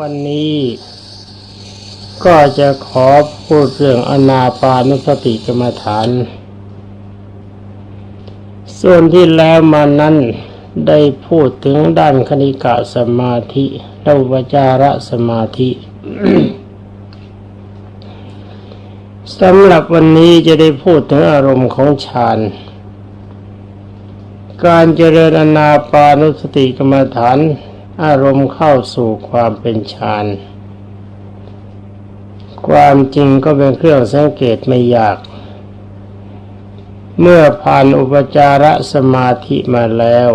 วันนี้ก็จะขอพูดเรื่องอนาปานุสติกรรมฐาน ส่วนที่แล้วมานั้นได้พูดถึงด้านคณิกะสมาธิและอุปจารสมาธิสำหรับวันนี้จะได้พูดถึงอารมณ์ของฌานการเจริญอนาปานุสติกรรมฐาน อารมณ์เข้าสู่ความเป็นฌานความจริงก็เป็นเครื่องสังเกตไม่ยาก เมื่อผ่านอุปจารสมาธิมาแล้ว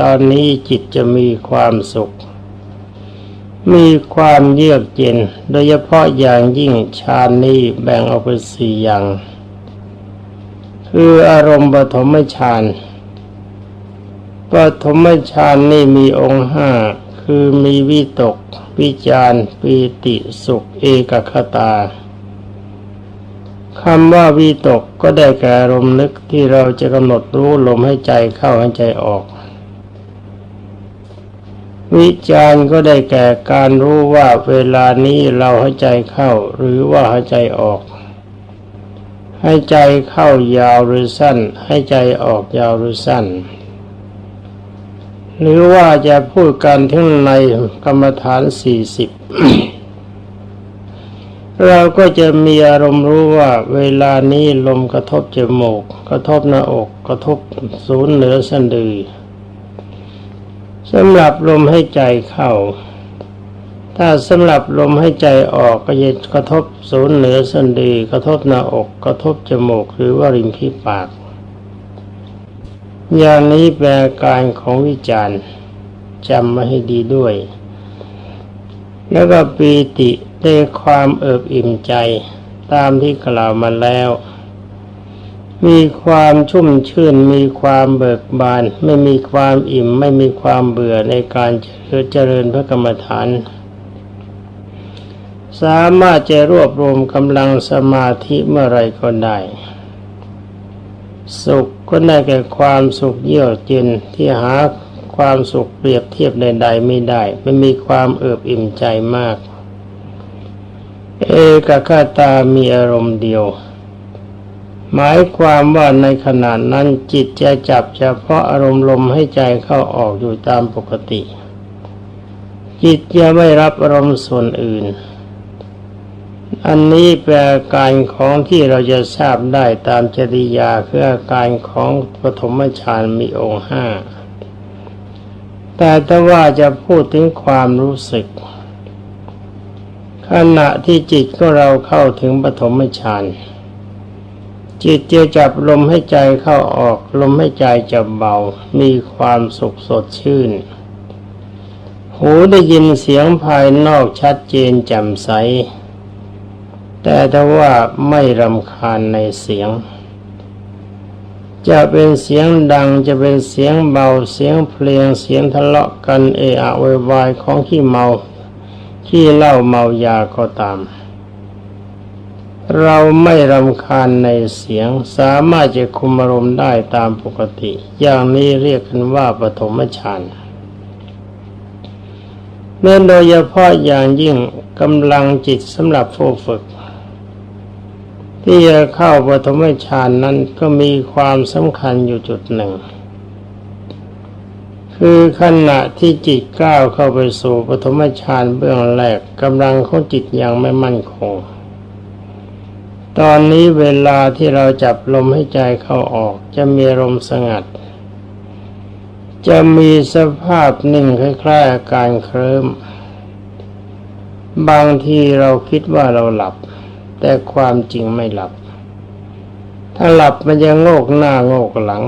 ตอนนี้จิตจะมีความสุข มีความเยือกเย็น โดยเฉพาะอย่างยิ่งฌานนี้แบ่งออกเป็นสี่อย่าง คืออารมณ์ปฐมฌาน ปฐมฌานนี่มีองค์ห้าคือมีวิตก วิจารปีติสุขเอกคตาคำว่าวิตกก็ได้แก่อารมณ์นึกที่เราจะกำหนดรู้ลมให้ใจเข้าให้ใจออก วิจารก็ได้แก่การรู้ว่าเวลานี้เราให้ใจเข้า หรือว่าให้ใจออก ให้ใจเข้ายาวหรือสั้น ให้ใจออกยาวหรือสั้น หรือว่าจะพูดกันถึงในกรรมฐานสี่สิบเราก็จะมีอารมณ์รู้ว่าเวลานี้ลมกระทบจมูก กระทบหน้าอกกระทบศูนย์เหนือสะดือสำหรับลมให้ใจเข้า ถ้าสำหรับลมให้ใจออกก็จะกระทบศูนย์เหนือสะดือกระทบหน้าอก กระทบจมูกหรือว่าริมฝีปาก อย่างนี้แปลการของวิจารณ์จำมาให้ดีด้วย แล้วก็ปีติได้ความเอิบอิ่มใจตามที่กล่าวมาแล้ว มีความชุ่มชื่น มีความเบิกบาน ไม่มีความอิ่ม ไม่มีความเบื่อในการเจริญพระกรรมฐาน สามารถจะรวบรวมกำลังสมาธิเมื่อไรก็ได้ สุข ก็ได้แก่ความสุขเยือกเย็นที่หาความสุขเปรียบเทียบใดๆไม่ได้ไม่มีความเอิบอิ่มใจมาก เอกคตามีอารมณ์เดียว หมายความว่าในขณะนั้นจิตจะจับเฉพาะอารมณ์ลมให้ใจเข้าออกอยู่ตามปกติ จิตจะไม่รับอารมณ์ส่วนอื่น อันนี้แปลอาการของที่เราจะทราบได้ตามจริยาคืออาการของปฐมฌานมีองค์ห้าแต่ถ้าว่าจะพูดถึงความรู้สึก ขณะที่จิตของเราเข้าถึงปฐมฌานจิตจะจับลมให้ใจเข้าออกลมให้ใจจะเบา มีความสุขสดชื่น หูได้ยินเสียงภายนอกชัดเจนแจ่มใส แต่ถ้าว่าไม่รำคาญในเสียง จะเป็นเสียงดังจะเป็นเสียงเบาเสียงเพลงเสียงทะเลาะกันเอะอะวายของขี้เมาขี้เหล้าเมายาก็ตาม เราไม่รำคาญในเสียงสามารถจะคุมอารมณ์ได้ตามปกติ อย่างนี้เรียกกันว่าปฐมฌานเนื่อโดยเฉพาะอย่างยิ่งกำลังจิตสำหรับผู้ฝึก ที่จะเข้าปฐมฌานนั้นก็มีความสำคัญอยู่จุดหนึ่ง คือขณะที่จิตก้าวเข้าไปสู่ปฐมฌานเบื้องแรกกำลังของจิตยังไม่มั่นคง ตอนนี้เวลาที่เราจับลมให้ใจเข้าออกจะมีลมสงัด จะมีสภาพนิ่งคล้ายๆอาการเคลิ้มบางทีเราคิดว่าเราหลับ แต่ความจริงไม่หลับ ถ้าหลับมันจะโงกหน้าโงกหลัง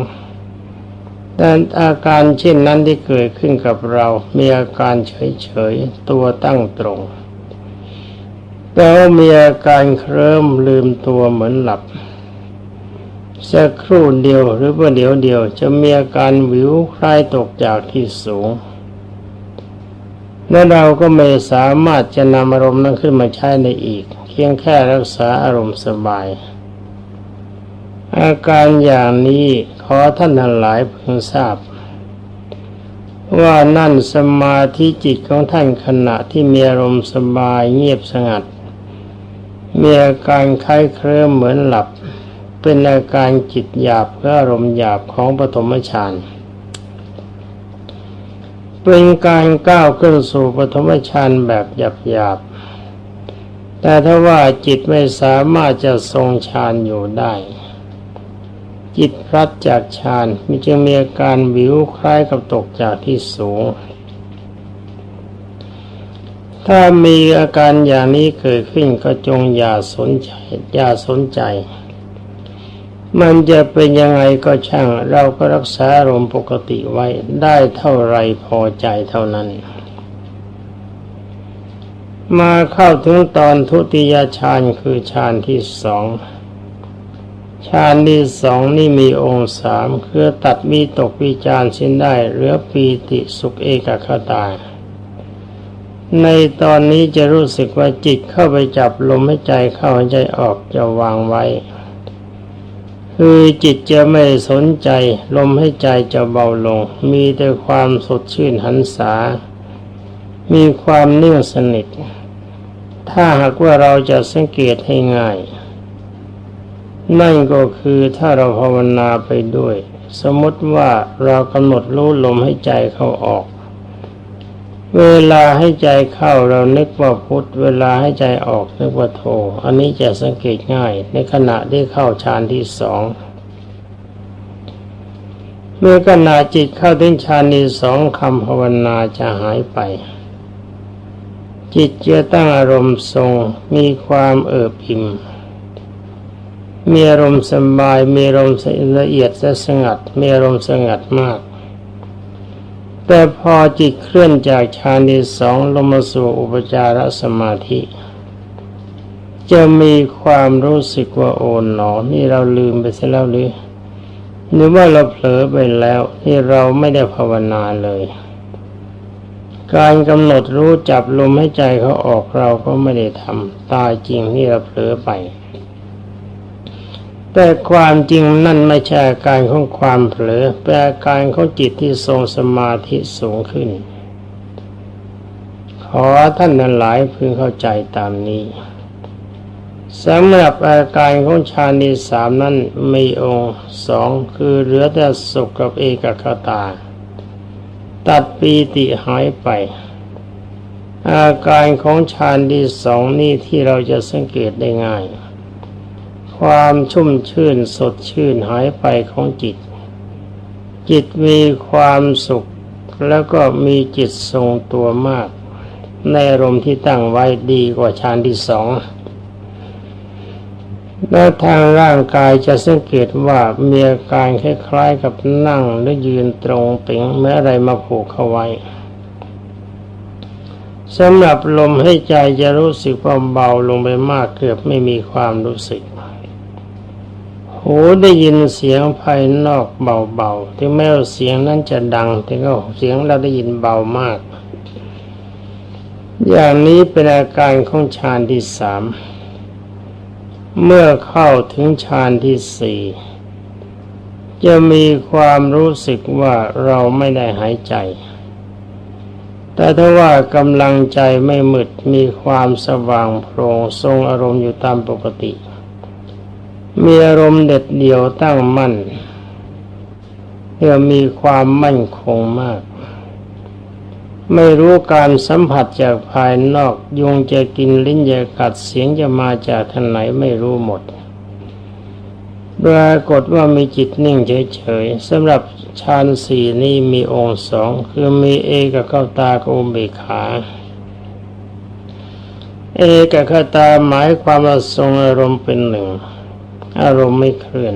แต่อาการเช่นนั้นที่เกิดขึ้นกับเรา มีอาการเฉยๆ ตัวตั้งตรง แต่ว่ามีอาการเคลิ้มลืมตัวเหมือนหลับสักครู่เดียวหรือว่าเดี๋ยวเดียว จะมีอาการวิวคล้ายตกจากที่สูง และเราก็ไม่สามารถจะนำอารมณ์นั้นขึ้นมาใช้ในอีก พียงแค่รักษาอารมณ์สบาย อาการอย่างนี้ขอท่านทั้งหลายพึงทราบ ว่านั่นสมาธิจิตของท่านขณะที่มีอารมณ์สบายเงียบสงัด มีอาการคล้ายเคลิ้มเหมือนหลับ เป็นอาการจิตหยาบหรืออารมณ์หยาบของปฐมฌานเป็นการก้าวขึ้นสู่ปฐมฌานแบบหยาบ แต่ถ้าว่าจิตไม่สามารถจะทรงฌานอยู่ได้ จิตพลัดจากฌานมีจึงมีอาการวิวคล้ายกับตกจากที่สูง ถ้ามีอาการอย่างนี้เกิดขึ้นก็จงอย่าสนใจอย่าสนใจ มันจะเป็นยังไงก็ช่าง เราก็รักษาอารมณ์ปกติไว้ได้เท่าไรพอใจเท่านั้น มาเข้าถึงตอนทุติยฌานคือฌานที่สองฌานที่สองนี่มีองค์สามคือตัดมีตกวิจารสิ้นได้เหลือปีติสุขเอกคตา ในตอนนี้จะรู้สึกว่าจิตเข้าไปจับลมให้ใจเข้าให้ใจออกจะวางไว้ คือจิตจะไม่สนใจ ลมให้ใจจะเบาลง มีแต่ความสดชื่นหันษา มีความเนื่องสนิท ถ้าหากว่าเราจะสังเกตให้ง่าย นั่นก็คือถ้าเราภาวนาไปด้วย สมมติว่าเรากำหนดรู้ลมให้ใจเข้าออก เวลาให้ใจเข้าเรานึกว่าพุทธเวลาให้ใจออกนึกว่าโท อันนี้จะสังเกตง่าย ในขณะที่เข้าฌานที่สองเมื่อขณะจิตเข้าถึงฌานที่สองคำภาวนาจะหายไป จิตจะตั้งอารมณ์ทรงมีความเอิบอิ่มมีอารมณ์สบายมีอารมณ์ละเอียดและสงัดมีอารมณ์สงัดมาก แต่พอจิตเคลื่อนจากฌานที่สองลงมาสู่อุปจารสมาธิ จะมีความรู้สึกว่าโอนหนอ นี่เราลืมไปเสียแล้วหรือหรือว่าเราเผลอไปแล้วที่เราไม่ได้ภาวนาเลย การกำหนดรู้จับลมให้ใจเขาออกเราก็ไม่ได้ทำตายจริงที่เราเผลอไป แต่ความจริงนั่นไม่ใช่อาการของความเผลอเป็นอาการของจิตที่ทรงสมาธิสูงขึ้น ขอท่านนั้นหลายพึงเข้าใจตามนี้สำหรับอาการของฌานที่สามนั้นมีองค์สองคือเหลือแต่สุขกับเอกคตา ตัดปีติหายไป อาการของฌานที่สองนี่ที่เราจะสังเกตได้ง่าย ความชุ่มชื่นสดชื่นหายไปของจิต จิตมีความสุขแล้วก็มีจิตทรงตัวมาก ในอารมณ์ที่ตั้งไว้ดีกว่าฌานที่สอง แล้วทางร่างกายจะสังเกตว่ามีอาการคล้ายๆกับนั่งหรือยืนตรงเป่งเมื่อะไรมาผูกเข้าไว้สำหรับลมให้ใจจะรู้สึกคว่าเบาลงไปมากเกือบไม่มีความรู้สึก หูได้ยินเสียงภายนอกเบาๆถึงแม้ว่าเสียงนั้นจะดังแต่ก็เสียงเราได้ยินเบามาก อย่างนี้เป็นอาการของฌานที่สาม เมื่อเข้าถึงฌานที่สี่จะมีความรู้สึกว่าเราไม่ได้หายใจ แต่ถ้าว่ากำลังใจไม่มืดมีความสว่างโปร่งทรงอารมณ์อยู่ตามปกติ มีอารมณ์เด็ดเดี่ยวตั้งมั่นเพื่อมีความมั่นคงมาก ไม่รู้การสัมผัสจากภายนอก ยุงจะกินลิ้นจะกัดเสียงจะมาจากทางไหนไม่รู้หมดปรากฏว่ามีจิตนิ่งเฉยๆสำหรับฌานสี่นี้มีองค์สองคือมีเอกเข้าตากับอุเบกขา เอกเข้าตาหมายความว่าทรงอารมณ์เป็นหนึ่ง อารมณ์ไม่เคลื่อน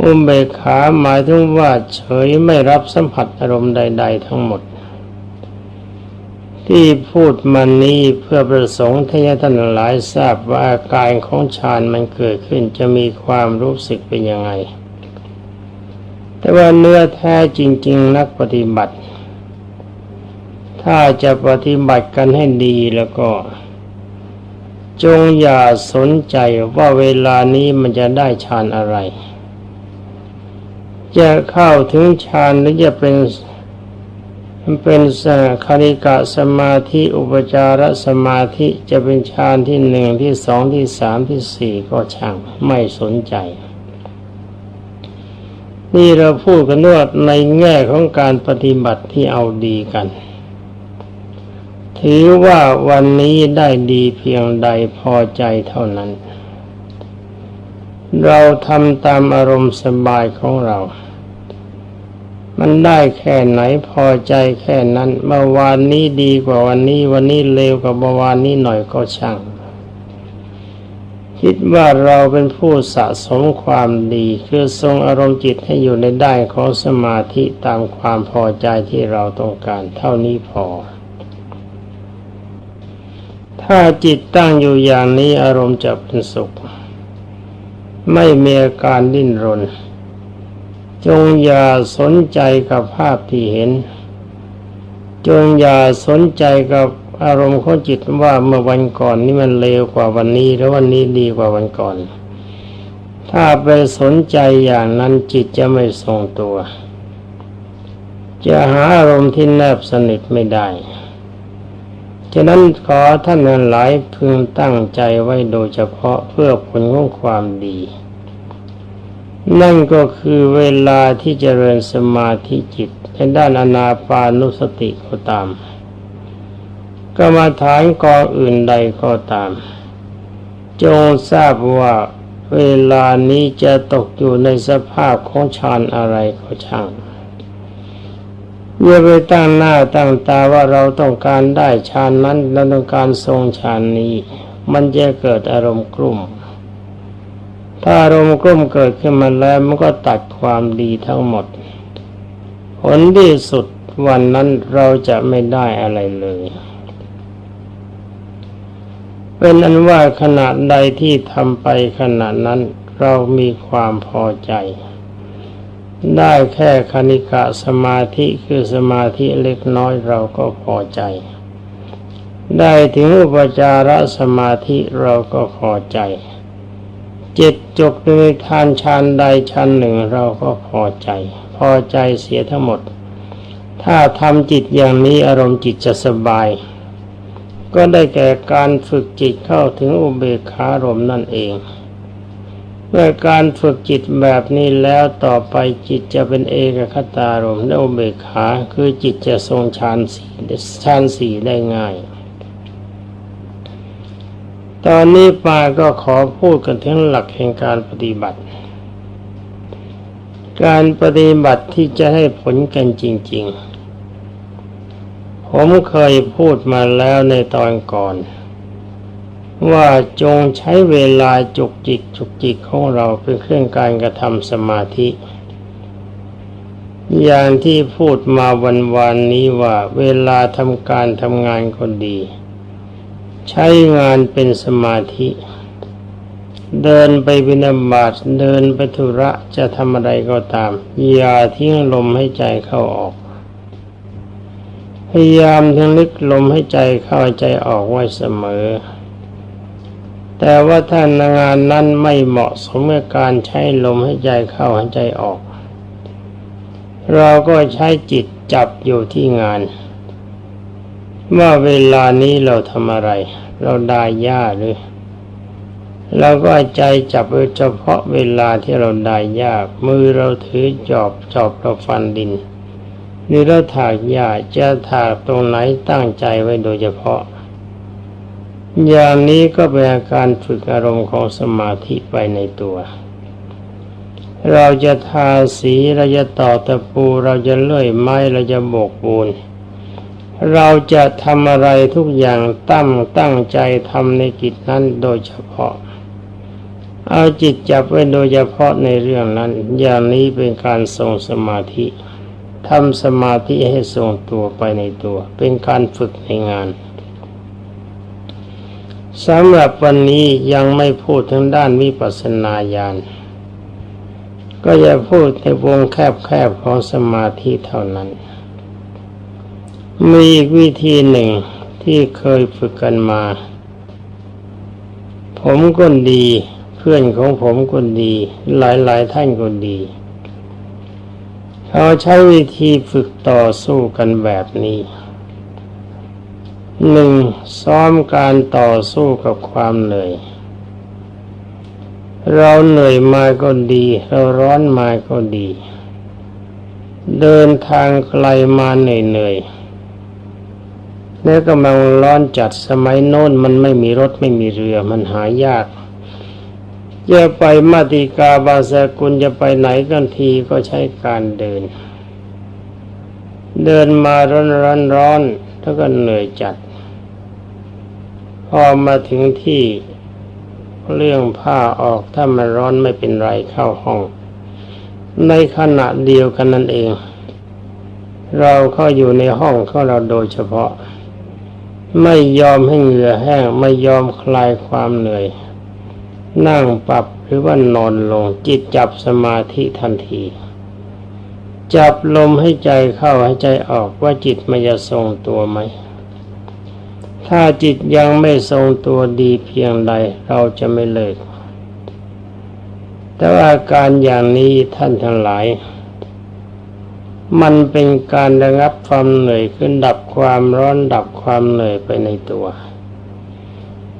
อุเบกขาหมายถึงว่าเฉยไม่รับสัมผัสอารมณ์ใด ๆ ทั้งหมด ที่พูดมานี้เพื่อประสงค์ที่ท่านหลายทราบว่าอาการของฌานมันเกิดขึ้นจะมีความรู้สึกเป็นยังไง แต่ว่าเนื้อแท้จริง ๆ นักปฏิบัติ ถ้าจะปฏิบัติกันให้ดีแล้วก็ จงอย่าสนใจว่าเวลานี้มันจะได้ฌานอะไร จะเข้าถึงฌานหรือจะเป็น เป็นสคาริกะสมาธิอุปจารสมาธิจะเป็นฌานที่หนึ่งที่สองที่สามที่สี่ก็ช่างไม่สนใจ นี่เราพูดกันว่าในแง่ของการปฏิบัติที่เอาดีกัน ถือว่าวันนี้ได้ดีเพียงใดพอใจเท่านั้น เราทำตามอารมณ์สบายของเรา มันได้แค่ไหนพอใจแค่นั้นเมื่อวานนี้ดีกว่าวันนี้ วันนี้เลวกว่าเมื่อวานนี้หน่อยก็ช่าง คิดว่าเราเป็นผู้สะสมความดีคือทรงอารมณ์จิตให้อยู่ในได้ของสมาธิตามความพอใจที่เราต้องการเท่านี้พอ ถ้าจิตตั้งอยู่อย่างนี้อารมณ์จะเป็นสุข ไม่มีอาการดิ้นรน จงอย่าสนใจกับภาพที่เห็น จงอย่าสนใจกับอารมณ์ของจิตว่าเมื่อวันก่อนนี่มันเลวกว่าวันนี้ แล้ววันนี้ดีกว่าวันก่อน ถ้าไปสนใจอย่างนั้นจิตจะไม่ทรงตัว จะหาอารมณ์ที่แนบสนิทไม่ได้ ฉะนั้นขอท่านหลายพึงตั้งใจไว้โดยเฉพาะเพื่อผลของความดี นั่นก็คือเวลาที่จเจริญสมาธิจิตในด้านอนาปานุสติก็ตามกรรมาฐานก่ออื่นใดก็ตาม จงทราบว่าเวลานี้จะตกอยู่ในสภาพของฌานอะไรก็ช่างอย่าไปตั้งหน้าตั้งตาว่าเราต้องการได้ฌานนั้นเราต้องการทรงฌานนี้ มันจะเกิดอารมณ์กลุ่ม ถ้าอารมณ์กลุ้มเกิดขึ้นมาแล้วมันก็ตัดความดีทั้งหมด ผลที่สุดวันนั้นเราจะไม่ได้อะไรเลย เป็นอันว่าขณะใดที่ทำไปขณะนั้นเรามีความพอใจ ได้แค่คณิกะสมาธิคือสมาธิเล็กน้อยเราก็พอใจ ได้ถึงอุปจารสมาธิเราก็พอใจ จิตจบในทานชานใดชานหนึ่งเราก็พอใจ พอใจเสียทั้งหมด ถ้าทำจิตอย่างนี้อารมณ์จิตจะสบาย ก็ได้แก่การฝึกจิตเข้าถึงอุเบกขารมนั่นเองเมื่อการฝึกจิตแบบนี้แล้วต่อไปจิตจะเป็นเอกคตารมและอุเบกขาคือจิตจะทรงฌานสีฌานสีได้ง่าย ตอนนี้ปาก็ขอพูดกันถึงหลักแห่งการปฏิบัติ การปฏิบัติที่จะให้ผลกันจริง ๆ ผมเคยพูดมาแล้วในตอนก่อน ว่าจงใช้เวลาจุกจิกจุกจิกของเราเป็นเครื่องการกระทำสมาธิ อย่างที่พูดมาวันวานนี้ว่าเวลาทำการทำงานคนดี ใช้งานเป็นสมาธิ เดินไปบินาบาตเดินไปธุระจะทำอะไรก็ตาม อย่าทิ้งลมให้ใจเข้าออก พยายามทั้งลึกลมให้ใจเข้าใจออกไว้เสมอ แต่ว่าถ้างานนั้นไม่เหมาะสมกับการใช้ลมให้ใจเข้าให้ใจออก เราก็ใช้จิตจับอยู่ที่งาน ว่าเวลานี้เราทำอะไร เราได้ยาหรือเราก็ใจจับเฉพาะเวลาที่เราได้ยามือเราถือจอบจอบเราฟันดินนี่เราถากหญ้าจะถากตรงไหนตั้งใจไว้โดยเฉพาะ อย่างนี้ก็เป็นอาการฝึกอารมณ์ของสมาธิไปในตัว เราจะทาสีเราจะต่อตะปูเราจะเลื่อยไม้เราจะโบกปูน เราจะทำอะไรทุกอย่างตั้งตั้งใจทำในกิจนั้นโดยเฉพาะ เอาจิตจับไว้โดยเฉพาะในเรื่องนั้น อย่างนี้เป็นการทรงสมาธิทำสมาธิให้ทรงตัวไปในตัว เป็นการฝึกในงานสำหรับวันนี้ยังไม่พูดถึงด้านวิปัสสนาญาณก็จะพูดในวงแคบๆของสมาธิเท่านั้น มีวิธีหนึ่งที่เคยฝึกกันมา ผมก็ดี เพื่อนของผมก็ดี หลายๆท่านก็ดี เขาใช้วิธีฝึกต่อสู้กันแบบนี้หนึ่งซ้อมการต่อสู้กับความเหนื่อย เราเหนื่อยมาก็ดี เราร้อนมาก็ดี เดินทางไกลมาเหนื่อยๆ เนี่กำลังร้อนจัดสมัยโน้นมันไม่มีรถไม่มีเรือมันหายากจะไปมาติกาบาสกุลจะไปไหนกันทีก็ใช้การเดิน เดินมาร้อนร้อนร้อนแล้วก็เหนื่อยจัด พอมาถึงที่เรื่องผ้าออกถ้ามันร้อนไม่เป็นไรเข้าห้อง ในขณะเดียวกันนั่นเอง เราเข้าอยู่ในห้องของเราโดยเฉพาะ ไม่ยอมให้เหงื่อแห้ง ไม่ยอมคลายความเหนื่อย นั่งปรับหรือว่านอนลงจิตจับสมาธิทันที จับลมให้ใจเข้าให้ใจออกว่าจิตมันจะทรงตัวไหม ถ้าจิตยังไม่ทรงตัวดีเพียงใดเราจะไม่เลิกแต่ว่าอาการอย่างนี้ท่านทั้งหลาย มันเป็นการระงับความเหนื่อยขึ้นดับความร้อนดับความเหนื่อยไปในตัว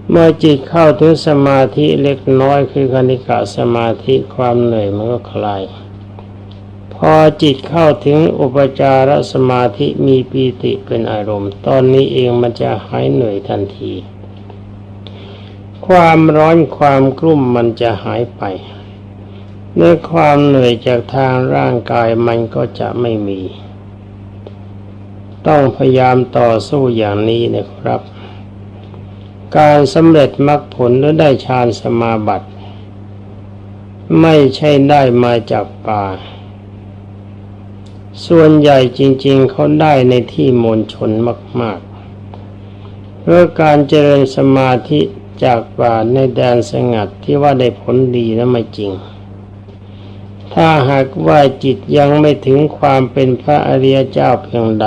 เมื่อจิตเข้าถึงสมาธิเล็กน้อยคือคณิกะสมาธิความเหนื่อยมันก็คลายพอจิตเข้าถึงอุปจารสมาธิมีปีติเป็นอารมณ์ ตอนนี้เองมันจะหายเหนื่อยทันที ความร้อนความกลุ่มมันจะหายไป เมื่อความเหนื่อยจากทางร่างกายมันก็จะไม่มี ต้องพยายามต่อสู้อย่างนี้นะครับ การสำเร็จมรรคผลหรือได้ฌานสมาบัติ ไม่ใช่ได้มาจากป่า ส่วนใหญ่จริง ๆเขาได้ในที่มณฑลมาก ๆ เพราะการเจริญสมาธิจากป่าในแดนสงัดที่ว่าได้ผลดีนั้นไม่จริง ถ้าหากว่าจิตยังไม่ถึงความเป็นพระอริยเจ้าเพียงใด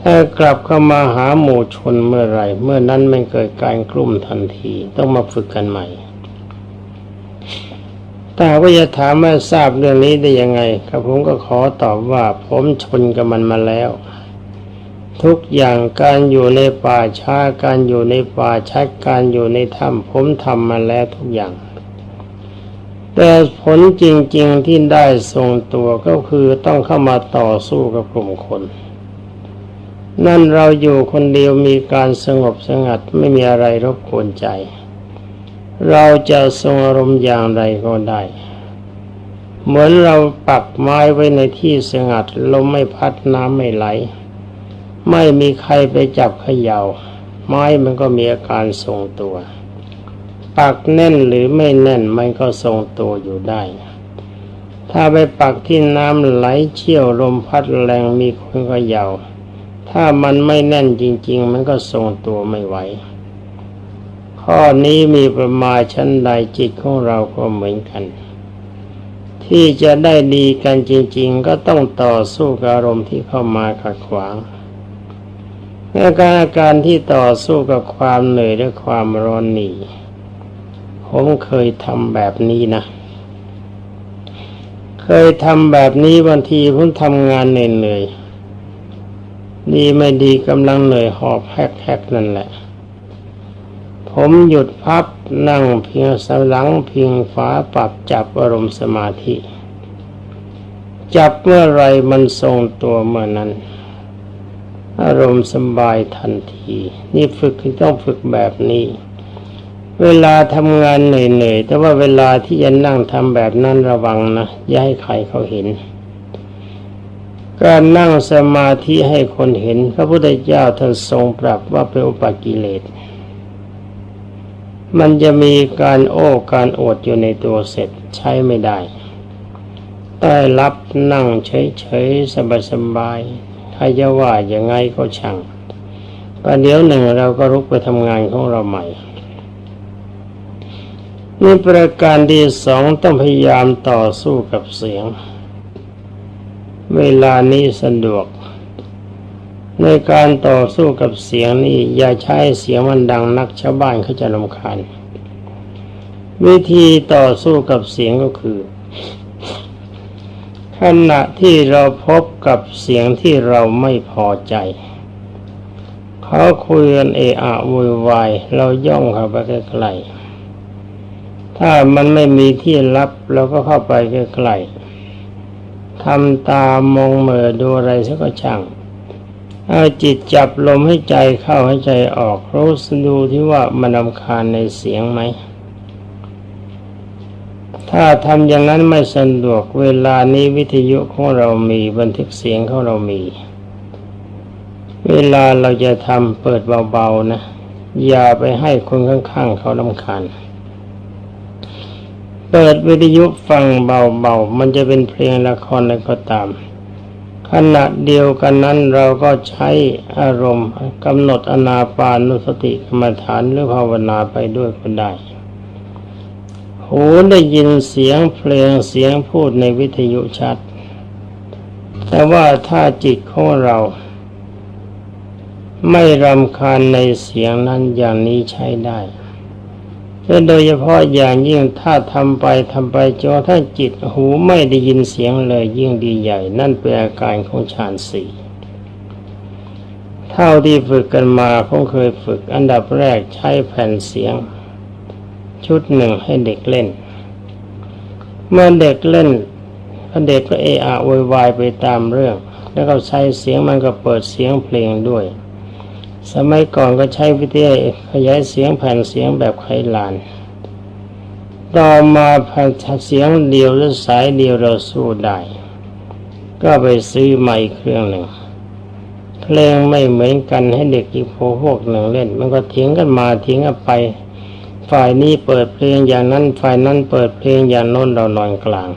ถ้ากลับเข้ามาหาหมู่ชนเมื่อไรเมื่อนั้นมันเกิดการกลุ่มทันทีต้องมาฝึกกันใหม่แต่ว่าจะถามว่าทราบเรื่องนี้ได้ยังไงครับผมก็ขอตอบว่าผมชนกับมันมาแล้ว ทุกอย่างการอยู่ในป่าช้าการอยู่ในป่าชัดการอยู่ในถ้ำผมทำมาแล้วทุกอย่าง แต่ผลจริง ๆที่ได้ทรงตัวก็คือต้องเข้ามาต่อสู้กับกลุ่มคน นั่นเราอยู่คนเดียวมีการสงบสงัดไม่มีอะไรรบกวนใจ เราจะทรงอารมณ์อย่างไรก็ได้ เหมือนเราปักไม้ไว้ในที่สงัดลมไม่พัดน้ำไม่ไหล ไม่มีใครไปจับเขยา่า ไม้มันก็มีอาการทรงตัว ปักแน่นหรือไม่แน่นมันก็ทรงตัวอยู่ได้ ถ้าไปปักที่น้ำไหลเชี่ยวลมพัดแรงมีคนเขยา่าถ้ามันไม่แน่นจริง ๆ มันก็ทรงตัวไม่ไหว ข้อนี้มีประมาณชั้นใดจิตของเราก็เหมือนกัน ที่จะได้ดีกันจริง ๆ ก็ต้องต่อสู้กับอารมณ์ที่เข้ามาขัดขวางอาการอาการที่ต่อสู้กับความเหนื่อยและความร้อนหนี่ ผมเคยทำแบบนี้นะ เคยทำแบบนี้บางทีผมทำงานเหนื่อยๆดีไม่ดีกำลังเหนื่อยหอบแฮกๆนั่นแหละ ผมหยุดพับนั่งเพียงสลังเพียงฝาปรับจับอารมณ์สมาธิ จับเมื่อไรมันทรงตัวเมื่อนั้น อารมณ์สบายทันที นี่ฝึกต้องฝึกแบบนี้ เวลาทำงานเหนื่อยๆ แต่ว่าเวลาที่จะนั่งทำแบบนั้นระวังนะ อย่าให้ใครเขาเห็น การนั่งสมาธิให้คนเห็น พระพุทธเจ้าท่านทรงปรับว่าเป็นอุปกิเลส มันจะมีการโอ้การโอดอยู่ในตัวเสร็จใช้ไม่ได้แต่รับนั่งเฉยๆ สบายๆใครจะว่ายังไงก็ช่างประเดี๋ยวหนึ่งเราก็รุกไปทำงานของเราใหม่ นี่ประการที่สองต้องพยายามต่อสู้กับเสียง เวลานี้สะดวก ในการต่อสู้กับเสียงนี่อย่าใช้เสียงมันดังนักชาวบ้านเขาจะรำคาญวิธีต่อสู้กับเสียงก็คือขณะที่เราพบกับเสียงที่เราไม่พอใจ เขาคุยกันเอะอะโวยวายเราย่องเข้าไปใกล้ๆ ถ้ามันไม่มีที่รับเราก็เข้าไปใกล้ๆทำตามองเหม่อดูอะไรสักช่างเอาจิตจับลมให้ใจเข้าให้ใจออกรู้สดูที่ว่ามันรำคาญในเสียงไหม ถ้าทำอย่างนั้นไม่สะดวกเวลานี้วิทยุของเรามีบันทึกเสียงของเรามี เวลาเราจะทำเปิดเบาๆนะ อย่าไปให้คนข้างๆเขาลำคาญ เปิดวิทยุฟังเบาๆ มันจะเป็นเพลงละครอะไรก็ตาม ขณะเดียวกันนั้นเราก็ใช้อารมณ์กำหนดอนาปานุสติกรรมฐานหรือภาวนาไปด้วยก็ได้ หูได้ยินเสียงเพลงเสียงพูดในวิทยุชัด แต่ว่าถ้าจิตของเรา ไม่รำคาญในเสียงนั้นอย่างนี้ใช้ได้ และโดยเฉพาะอย่างยิ่งถ้าทำไปทำไปจนถ้าจิตหูไม่ได้ยินเสียงเลยยิ่งดีใหญ่ นั่นเป็นอาการของฌานสี่เท่าที่ฝึกกันมาคงเคยฝึกอันดับแรกใช้แผ่นเสียง ชุดหนึ่งให้เด็กเล่น เมื่อเด็กเล่นเด็กก็เอะอะวยวายไปตามเรื่อง แล้วก็ใช้เสียงมันก็เปิดเสียงเพลงด้วย สมัยก่อนก็ใช้วิทยุขยายเสียงแผ่นเสียงแบบไขลาน ต่อมาแผ่นเสียงเดียวหรือสายเดียวเราสู้ได้ ก็ไปซื้อใหม่เครื่องหนึ่งเพลงไม่เหมือนกันให้เด็กอีกพวกหนึ่งเล่น มันก็เถียงกันมาเถียงกันไป ฝ่ายนี้เปิดเพลงอย่างนั้น ฝ่ายนั้นเปิดเพลงอย่างโน้นเรานอนกลาง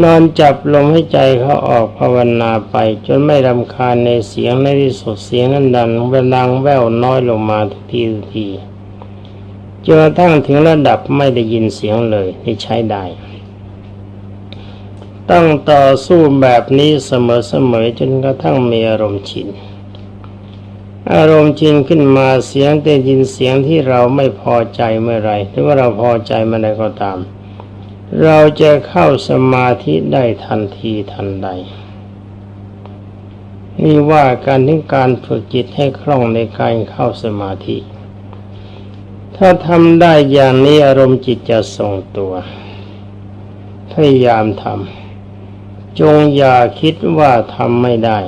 นอนจับลมให้ใจเขาออกภาวนาไป จนไม่รำคาญในเสียงในที่สุดเสียงนั้นดันเวลังแววน้อยลงมาทุกทีทุกทีจนกระทั่งถึงระดับไม่ได้ยินเสียงเลยที่ใช้ได้ต้องต่อสู้แบบนี้เสมอๆจนกระทั่งมีอารมณ์ชิน อารมณ์ชินขึ้นมาเสียงได้ยินเสียงที่เราไม่พอใจเมื่อไรหรือว่าเราพอใจเมื่อไรก็ตาม เราจะเข้าสมาธิได้ทันทีทันใด นี่ว่าการถึงการฝึกจิตให้คล่องในการเข้าสมาธิ ถ้าทำได้อย่างนี้อารมณ์จิตจะทรงตัว พยายามทำจงอย่าคิดว่าทำไม่ได้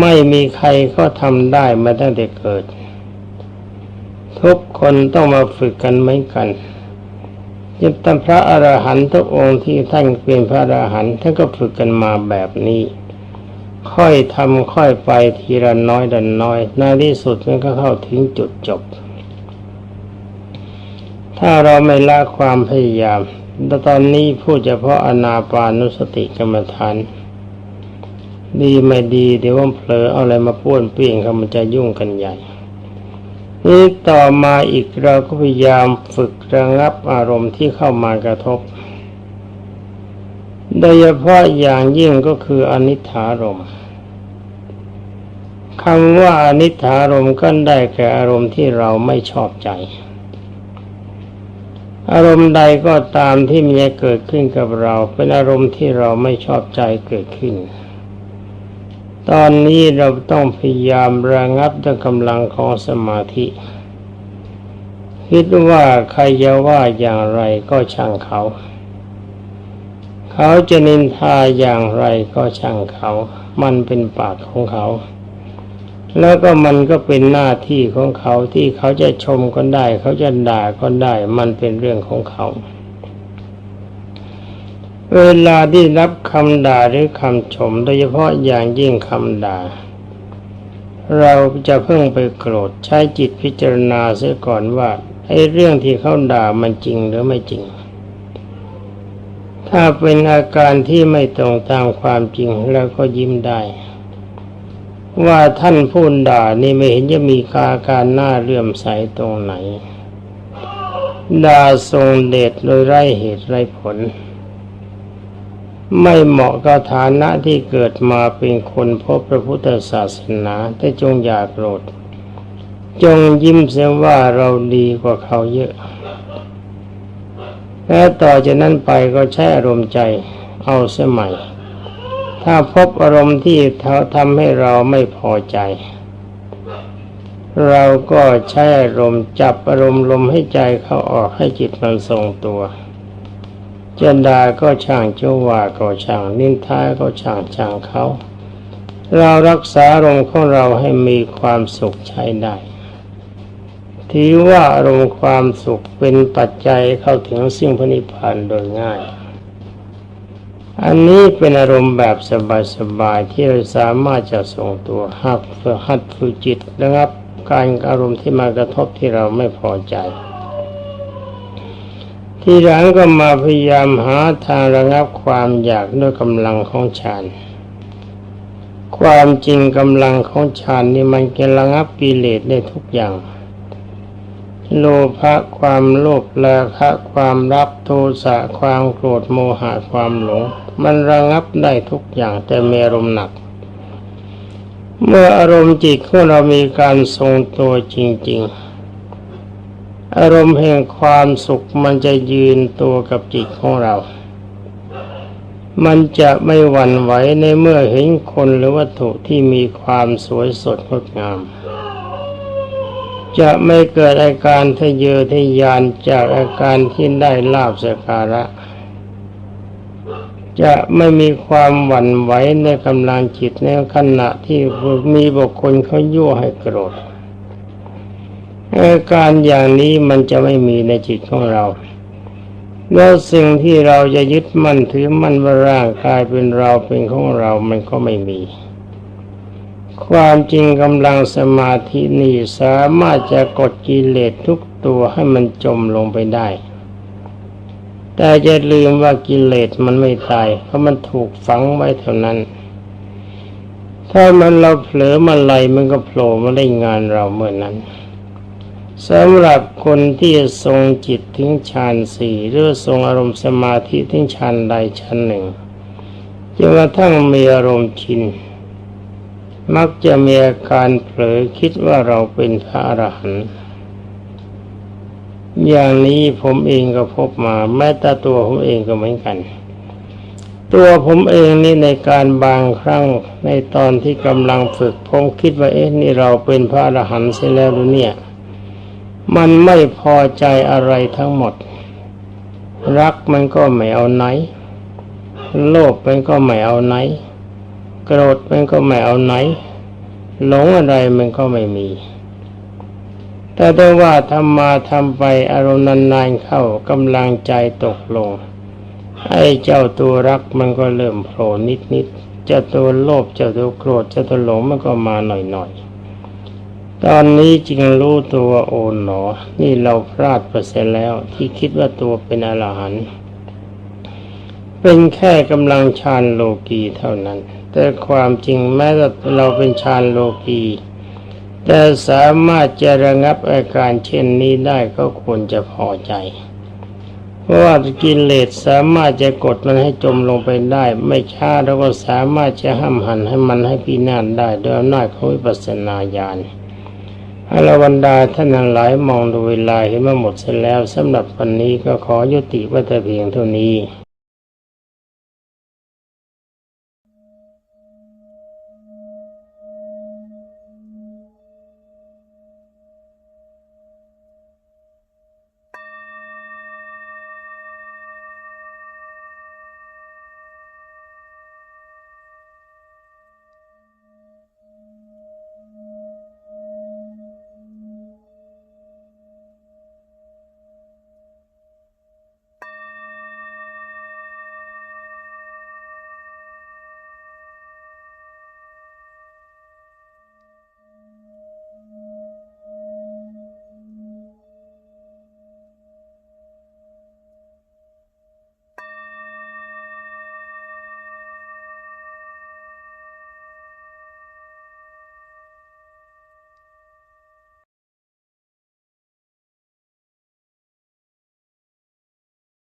ไม่มีใครก็ทำได้มาตั้งแต่เกิด ทุกคนต้องมาฝึกกันเหมือนกัน ยึดตั้งพระอรหันต์ทุกองค์ที่ท่านเป็นพระอรหันต์ท่านก็ฝึกกันมาแบบนี้ ค่อยทำค่อยไปทีละน้อยดันน้อยในที่สุดมันก็เข้าถึงจุดจบ ถ้าเราไม่ละความพยายามตอนนี้พูดเฉพาะอนาปานุสติกรรมฐานดีไม่ดีเดี๋ยวว่าเผลอเอาอะไรมาป้วนเปี้ยงเขามันจะยุ่งกันใหญ่ นี่ต่อมาอีกเราก็พยายามฝึกระงับอารมณ์ที่เข้ามากระทบ โดยเฉพาะอย่างยิ่งก็คืออนิถารมณ์คำว่าอนิถารมณ์ก็ได้แก่อารมณ์ที่เราไม่ชอบใจ อารมณ์ใดก็ตามที่มีเกิดขึ้นกับเรา เป็นอารมณ์ที่เราไม่ชอบใจเกิดขึ้น ตอนนี้เราต้องพยายามระงับด้วยกำลังของสมาธิ คิดว่าใครจะว่าอย่างไรก็ช่างเขา เขาจะนินทาอย่างไรก็ช่างเขา มันเป็นปากของเขา แล้วก็มันก็เป็นหน้าที่ของเขาที่เขาจะชมก็ได้ เขาจะด่าก็ได้ มันเป็นเรื่องของเขา เวลาที่รับคำด่าหรือคำชม โดยเฉพาะอย่างยิ่งคำด่า เราจะเพิ่งไปโกรธใช้จิตพิจารณาเสียก่อนว่าไอ้เรื่องที่เขาด่ามันจริงหรือไม่จริง ถ้าเป็นอาการที่ไม่ตรงตามความจริงเราก็ยิ้มได้ ว่าท่านพูดด่านี่ไม่เห็นจะมีอาการหน้าเลื่อมใสตรงไหน ด่าทรงเดชโดยไร้เหตุไร้ผล ไม่เหมาะกับฐานะที่เกิดมาเป็นคนพบพระพุทธศาสนาแต่จงอย่าโกรธ จงยิ้มเสียว่าเราดีกว่าเขาเยอะ และต่อจากนั้นไปก็ใช้อารมณ์ใจเอาเสียใหม่ ถ้าพบอารมณ์ที่ทำให้เราไม่พอใจ เราก็ใช้อารมณ์จับอารมณ์ลมให้ใจเข้าออกให้จิตมันทรงตัว จนดาก็ช่างเจ้าว่าก็ช่างนินทาก็ช่างช่างเขาเรารักษาอารมณ์ของเราให้มีความสุขใช้ได้ถือว่าอารมณ์ความสุขเป็นปัจจัยเข้าถึงสิ่งพนิพพานโดยง่าย อันนี้เป็นอารมณ์แบบสบายๆที่เราสามารถจะทรงตัวหักฝึกหัดฝึกจิตนะครับ การอารมณ์ที่มากระทบที่เราไม่พอใจ ทีหลังก็มาพยายามหาทางระงับความอยากด้วยกำลังของฌานความจริงกำลังของฌานนี่มันจะระงับกิเลสได้ทุกอย่าง โลภะความโลภราคะความรักโทสะความโกรธโมหะความหลง มันระงับได้ทุกอย่างแต่มีอารมณ์หนัก เมื่ออารมณ์จิตของเรามีการทรงตัวจริง ๆ อารมณ์แห่งความสุขมันจะยืนตัวกับจิตของเรา มันจะไม่หวั่นไหวในเมื่อเห็นคนหรือวัตถุที่มีความสวยสดงดงาม จะไม่เกิดอาการทะเยอทะยานจากอาการที่ได้ลาบสการะ จะไม่มีความหวั่นไหวในกำลังจิตในขณะที่มีบุคคลเขายั่วให้โกรธ อาการอย่างนี้มันจะไม่มีในจิตของเรา แล้วสิ่งที่เราจะยึดมั่นถือมั่นว่าร่างกายเป็นเราเป็นของเรามันก็ไม่มี ความจริงกำลังสมาธินี่สามารถจะกดกิเลสทุกตัวให้มันจมลงไปได้ แต่จะลืมว่ากิเลสมันไม่ตาย เพราะมันถูกฝังไว้เท่านั้น ถ้ามันเราเผลอมาไหลมันก็โผล่มาเล่นงานเราเมื่อนนั้น สำหรับคนที่ทรงจิตถึงฌานสี่หรือทรงอารมณ์สมาธิถึงฌานใดฌานหนึ่งจนกระทั่งมีอารมณ์ชิน มักจะมีอาการเผลอคิดว่าเราเป็นพระอรหันต์อย่างนี้ผมเองก็พบมา แม้แต่ตัวผมเองก็เหมือนกัน ตัวผมเองนี่ในการบางครั้งในตอนที่กำลังฝึกผมคิดว่าเอ๊ะนี่เราเป็นพระอรหันต์เสียแล้วหรือเนี่ย มันไม่พอใจอะไรทั้งหมด รักมันก็ไม่เอาไหน โลภมันก็ไม่เอาไหน โกรธมันก็ไม่เอาไหน หลงอะไรมันก็ไม่มี แต่ได้ว่าทำมาทำไปอารมณ์นานๆเข้ากำลังใจตกลง ไอ้เจ้าตัวรักมันก็เริ่มโผล่นิดๆเจ้าตัวโลภเจ้าตัวโกรธเจ้าตัวหลงมันก็มาหน่อยๆ ตอนนี้จึงรู้ตัวโอนหนอ นี่เราพลาดไปเสียแล้ว ที่คิดว่าตัวเป็นอรหันต์เป็นแค่กำลังฌานโลกีเท่านั้น แต่ความจริงแม้แต่เราเป็นฌานโลกีแต่สามารถจะระงับอาการเช่นนี้ได้ก็ควรจะพอใจ เพราะว่ากินเลสสามารถจะกดมันให้จมลงไปได้ ไม่ช้าเราก็สามารถจะห้ามหันให้มันให้พินาศได้โดยอำนาจของวิปัสสนาญาณ อรวันดาท่านทั้งหลายมองดูเวลาเห็นว่าหมดเสร็จแล้วสำหรับวันนี้ก็ขอยุติว้แต่เพียงเท่านี้